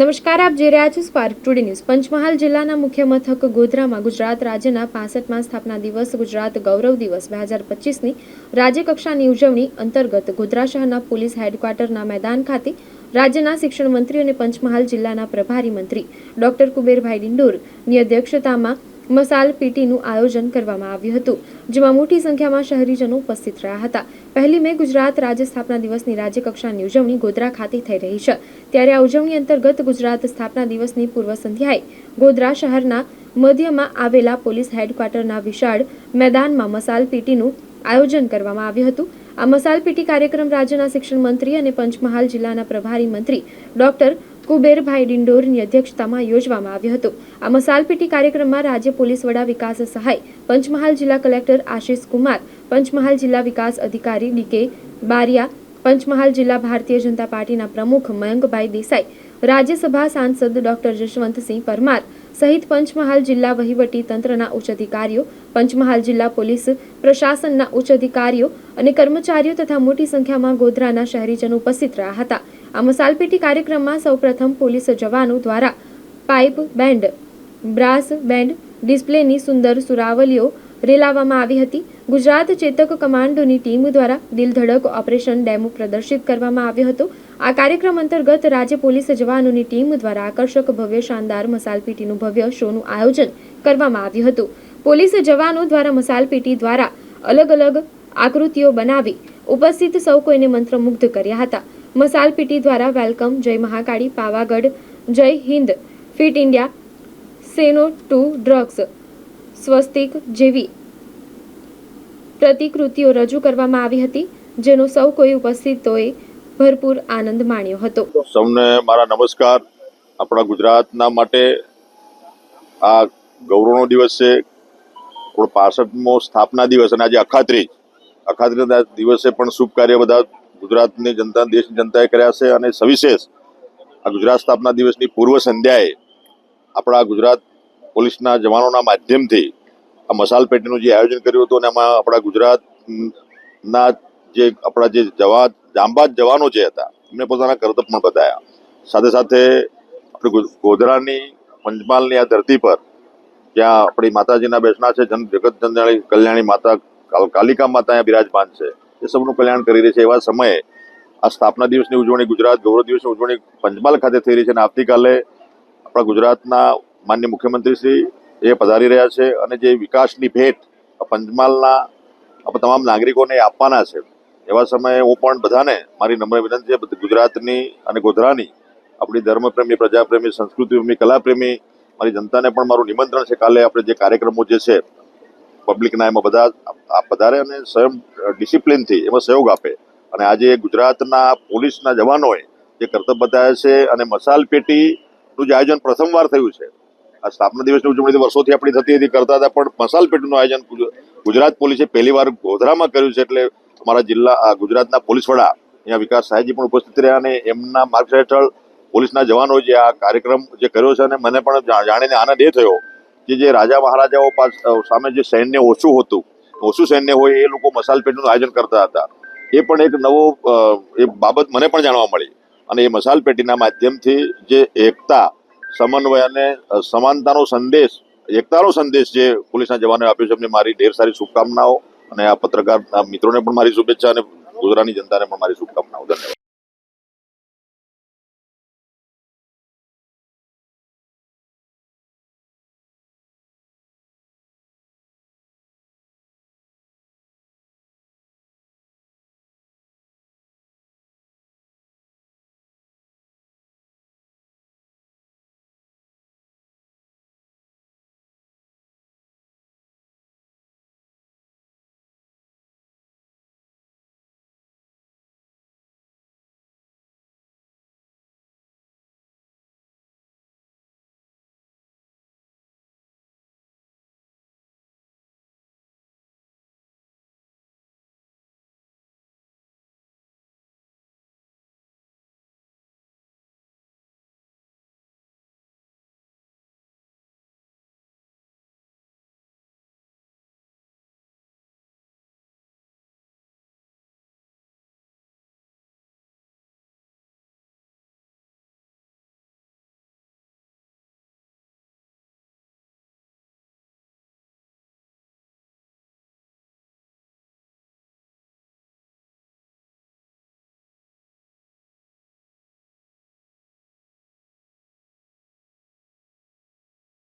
નમસ્કાર, આપ જોઈ રહ્યા છો સ્પાર્ક ટુડે ન્યૂઝ પંચમહાલ જિલ્લાના મુખ્ય મથક ગોધરામાં ગુજરાત રાજ્યના પાસઠમાં સ્થાપના દિવસ, ગુજરાત ગૌરવ દિવસ બે હજાર પચીસની રાજ્યકક્ષાની ઉજવણી અંતર્ગત ગોધરા શહેરના પોલીસ હેડક્વાર્ટરના મેદાન ખાતે રાજ્યના શિક્ષણ મંત્રી અને પંચમહાલ જિલ્લાના પ્રભારી મંત્રી ડોક્ટર કુબેરભાઈ ડિંડોરની અધ્યક્ષતામાં મસાલ પીટીનું આયોજન કરવામાં આવ્યું હતું, જેમાં મોટી સંખ્યામાં શહેરીજનો ઉપસ્થિત રહ્યા હતા. પહેલી મે ગુજરાત રાજ્ય સ્થાપના દિવસની રાજ્યકક્ષાની ઉજવણી ગોધરા ખાતે થઈ રહી છે. ત્યારે આ ઉજવણી અંતર્ગત ગુજરાત સ્થાપના દિવસની પૂર્વ સંધ્યાએ ગોધરા શહેરના મધ્યમાં આવેલા પોલીસ હેડક્વાર્ટરના વિશાળ મેદાનમાં મસાલ પીટીનું આયોજન કરવામાં આવ્યું હતું. આ મસાલ પીટી કાર્યક્રમ રાજ્યના શિક્ષણ મંત્રી અને પંચમહાલ જિલ્લાના પ્રભારી મંત્રી ડોક્ટર કુબેરભાઈ ડિંડોરની અધ્યક્ષતામાં યોજવામાં આવ્યો હતો. આ મસાલપીટી કાર્યક્રમમાં રાજ્ય પોલીસ વડા વિકાસ સહાય, પંચમહાલ જિલ્લા કલેક્ટર આશિષ કુમાર, પંચમહાલ જિલ્લા વિકાસ અધિકારી ડીકે બારિયા, પંચમહાલ જિલ્લા ભારતીય જનતા પાર્ટીના પ્રમુખ મયંકભાઈ દેસાઈ, રાજ્યસભા સાંસદ ડોક્ટર જશવંતસિંહ પરમાર સહિત પંચમહાલ જિલ્લા વહીવટી તંત્રના ઉચ્ચ અધિકારીઓ, પંચમહાલ જિલ્લા પોલીસ પ્રશાસનના ઉચ્ચ અધિકારીઓ અને કર્મચારીઓ તથા મોટી સંખ્યામાં ગોધરાના શહેરીજનો ઉપસ્થિત રહ્યા હતા. આ મસાલપેટી કાર્યક્રમમાં સૌપ્રથમ પોલીસ જવાનો દ્વારા પાઇપ બેન્ડ, બ્રાસ બેન્ડ ડિસ્પ્લેની સુંદર સુરાવલીઓ રેલાવવામાં આવી હતી. ગુજરાત ચેતક કમાન્ડોની ટીમ દ્વારા દિલધડક ઓપરેશન ડેમો પ્રદર્શિત કરવામાં આવ્યો હતો. આ કાર્યક્રમ અંતર્ગત રાજ્ય પોલીસ જવાનોની ટીમ દ્વારા આકર્ષક ભવ્ય શાનદાર મસાલપેટીનું ભવ્ય શોનું આયોજન કરવામાં આવ્યું હતું. પોલીસ જવાનો દ્વારા મસાલપેટી દ્વારા અલગ અલગ આકૃતિઓ બનાવી ઉપસ્થિત સૌ કોઈને મંત્રમુગ્ધ કર્યા હતા. મસાલપીટી દ્વારા વેલકમ, જય મહાકાળી, પાવાગઢ, જય Hind, fit India, say no to drugs, સ્વસ્તિક જેવી પ્રતિકૃતિઓ રજૂ કરવામાં આવી હતી, જેનો સૌ કોઈ ઉપસ્થિતોએ ભરપૂર આનંદ માણ્યો હતો. સૌને મારા નમસ્કાર. આપણા ગુજરાતના માટે આ ગૌરવનો દિવસ છે. આપણો પાસઠમો સ્થાપના દિવસ અને આજે અખાત્રીજ. અખાત્રીજના દિવસે પણ શુભ કાર્ય બધા ગુજરાતની જનતા, દેશની જનતાએ કર્યા છે અને સવિશેષ આ ગુજરાત સ્થાપના દિવસની પૂર્વ સંધ્યાએ આપણા ગુજરાત પોલીસના જવાનોના માધ્યમથી આ મસાલ પેટીનું જે આયોજન કર્યું હતું અને એમાં આપણા ગુજરાતના જે આપણા જે જવા જાંબાજ જવાનો જે હતા, એમને પોતાના કરતબ પણ બતાવ્યા સાથે સાથે આપણે ગોધરાની, પંચમહાલની આ ધરતી પર જ્યાં આપણી માતાજીના બેસણા છે, જન જગત જનજાણી કલ્યાણી માતા, કાલ- કાલિકા માતા અહીંયા બિરાજમાન છે. એ સૌનું કલ્યાણ કરી રહી છે એવા સમયે આ સ્થાપના દિવસની ઉજવણી ગુજરાત ગૌરવ દિવસની ઉજવણી પંચમહાલ ખાતે થઈ રહી છે અને આવતીકાલે આપણા ગુજરાતના માન્ય મુખ્યમંત્રી શ્રી એ પધારી રહ્યા છે અને જે વિકાસની ભેટ પંચમહાલના આપણે તમામ નાગરિકોને આપવાના છે. એવા સમયે હું પણ બધાને મારી નમ્ર વિનંતી છે ગુજરાતની અને ગોધરાની આપણી ધર્મપ્રેમી, પ્રજાપ્રેમી, સંસ્કૃતિપ્રેમી, કલાપ્રેમી, મારી જનતાને પણ મારું નિમંત્રણ છે. કાલે આપણે જે કાર્યક્રમો જે છે પબ્લિકના એમાં બધા આ પધારે અને સ્વયં ડિસિપ્લિનથી એમાં સહયોગ આપે. અને આજે ગુજરાતના પોલીસના જવાનોએ જે કર્તવ્ય બતાવ્યા છે અને મસાલ પેટીનું જે આયોજન પ્રથમવાર થયું છે, આ સ્થાપના દિવસની ઉજવણી વર્ષોથી આપણી થતી હતી, કરતા હતા, પણ મસાલ પેટીનું આયોજન ગુજરાત પોલીસે પહેલી વાર ગોધરામાં કર્યું છે એટલે અમારા જિલ્લા ગુજરાતના પોલીસ વડા અહીંયા વિકાસ સાહેબજી પણ ઉપસ્થિત રહ્યા અને એમના માર્ગદર્શન હેઠળ પોલીસના જવાનો જે આ કાર્યક્રમ જે કર્યો છે અને મને પણ જાણીને આનંદ એ થયો કે જે રાજા મહારાજાઓ પાસ સામે જે સૈન્ય ઓછું હતું, ઓછું સૈન્ય હોય એ લોકો મસાલ પેટીનું આયોજન કરતા હતા. એ પણ એક નવો એ બાબત મને પણ જાણવા મળી. અને એ મસાલ પેટીના માધ્યમથી જે એકતા, સમન્વય અને સમાનતાનો સંદેશ, એકતાનો સંદેશ જે પોલીસના જવાનોએ આપ્યો છે, એમને મારી ઢેર સારી શુભકામનાઓ અને આ પત્રકાર મિત્રોને પણ મારી શુભેચ્છા અને ગુજરાતની જનતાને પણ મારી શુભકામનાઓ. ધન્યવાદ.